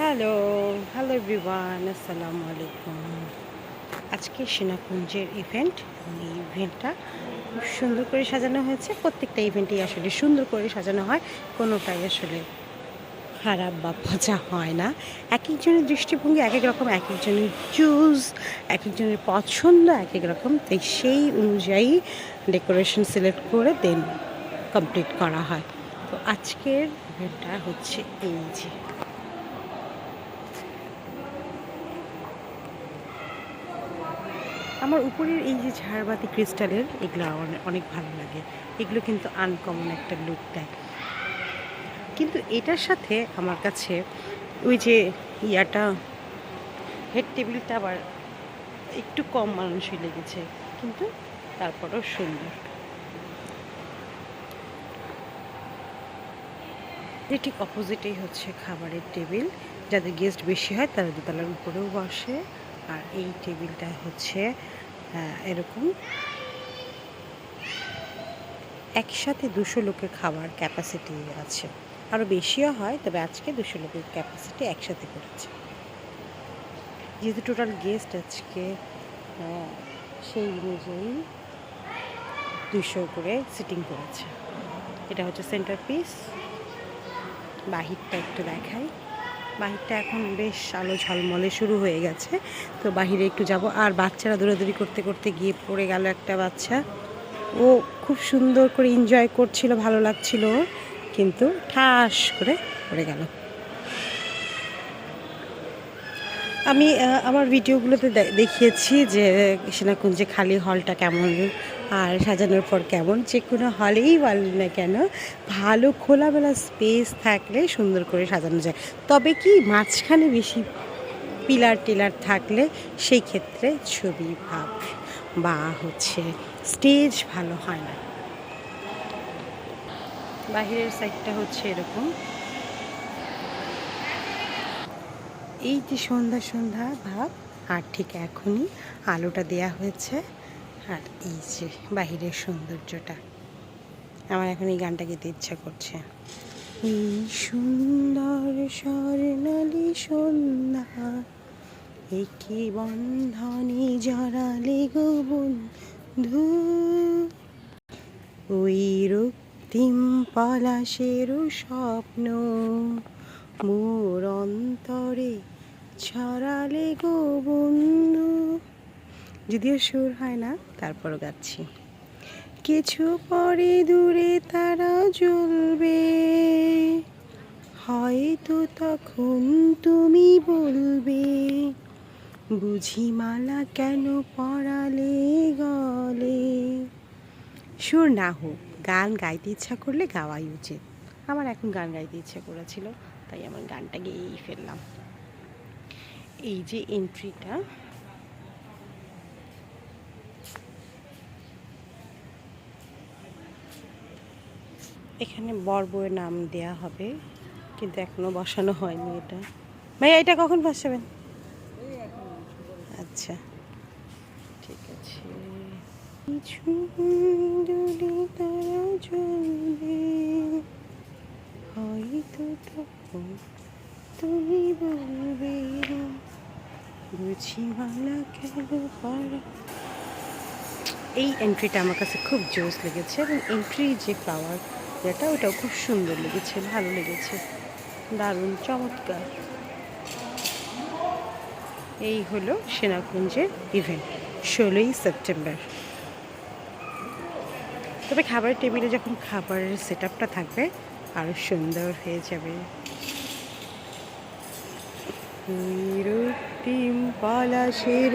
Hello hello everyone আসসালামু আলাইকুম। আজকে সেনাকুঞ্জের ইভেন্ট এই ইভেন্টটা খুব সুন্দর করে সাজানো হয়েছে। প্রত্যেকটা ইভেন্টেই আসলে সুন্দর করে সাজানো হয়, কোনোটাই আসলে খারাপ বা পচা হয় না। এক একজনের দৃষ্টিভঙ্গি এক এক রকম এক একজনের চুজ এক একজনের পছন্দ এক এক রকম। তাই সেই অনুযায়ী ডেকোরেশন সিলেক্ট করে দেন কমপ্লিট করা হয়। তো আজকের ইভেন্টটা হচ্ছে এই যে। আমার উপরের এই যে ঝাড়বাতি ক্রিস্টালের, এগুলো অনেক ভালো লাগে। এগুলো কিন্তু আনকমন একটা লুক দেয়। কিন্তু এটার সাথে আমার কাছে ওই যে ইয়াটা হেড টেবিলটা আবার একটু কম মানুষই লেগেছে, কিন্তু তারপরেও সুন্দর। এর ঠিক অপোজিটেই হচ্ছে খাবারের টেবিল যাদের গেস্ট বেশি হয়, তারা দোতলার উপরেও বসে। আর এই টেবিলটা হচ্ছে এরকম। একসাথে দুশো লোকের খাবার ক্যাপাসিটি আছে। আরও বেশিও হয় তবে আজকে দুশো লোকের ক্যাপাসিটি একসাথে করেছে। যেহেতু টোটাল গেস্ট আজকে আহ, সেই অনুযায়ী দুশো করে সিটিং করেছে। এটা হচ্ছে সেন্টার পিস বাহিরটা একটু দেখাই। বাহিরটা এখন বেশ আলো ঝলমলে শুরু হয়ে গেছে। তো বাহিরে একটু যাব। আর বাচ্চারা দৌড়াদৌড়ি করতে করতে গিয়ে পড়ে গেল একটা বাচ্চা। ও খুব সুন্দর করে এনজয় করছিল, ভালো লাগছিল। কিন্তু ঠাস করে পড়ে গেল। আমি আমার ভিডিওগুলোতে দেখিয়েছি যে সেনাকুঞ্জে খালি হলটা কেমন। আর সাজানোর পর কেমন? যে কোনো হলেই বলেন না কেন, ভালো খোলামেলা স্পেস থাকলে সুন্দর করে সাজানো যায়। তবে কি মাঝখানে বেশি পিলার টিলার থাকলে সেই ক্ষেত্রে ছবি ভাব বা হচ্ছে স্টেজ ভালো হয় না। বাহিরের সাইডটা হচ্ছে এরকম। এই যে সন্ধ্যা সন্ধ্যা ভাব, আর ঠিক এখনই আলোটা দেয়া হয়েছে। আর এই যে বাহিরের সৌন্দর্যটা, আমার এখন এই গানটা গেতে ইচ্ছা করছে। এই সুন্দর স্বর্ণালী সন্ধ্যা একে বন্ধনে জড়ালে গো বন্ধু। ওই রক্তিম পলাশের স্বপ্ন মোর অন্তরে ছড়ালে গো বন্ধু। যদিও সুর হয় না, তারপরও গাচ্ছি। কিছু পরে দূরে তারা জ্বলবে। হয়তো তখন তুমি বলবে, বুঝি মালা কেন পড়ালে গলে? সুর না হোক, গান গাইতে ইচ্ছা করলে গাওয়াই উচিত। আমার এখন গান গাইতে ইচ্ছা করেছিল, তাই আমার গানটা গেয়েই ফেললাম। এই যে এন্ট্রিটা এখানে বর বউয়ের নাম দেয়া হবে, কিন্তু এখনও বসানো হয়নি এটা। ভাইয়া, এটা কখন বসাবেন? আচ্ছা ঠিক আছে। কিছু হয়তো তখন তুমি বলবে এই এন্ট্রিটা আমার কাছে খুব জোস লেগেছে, এবং এন্ট্রি যে ফ্লাওয়ার যেটা ওটাও খুব সুন্দর লেগেছে, ভালো লেগেছে। দারুণ, চমৎকার। এই হলো সেনাকুঞ্জের ইভেন্ট ষোলোই সেপ্টেম্বর। তবে খাবারের টেবিলে যখন খাবারের সেট থাকবে আরও সুন্দর হয়ে যাবে। রক্তিম পলাশের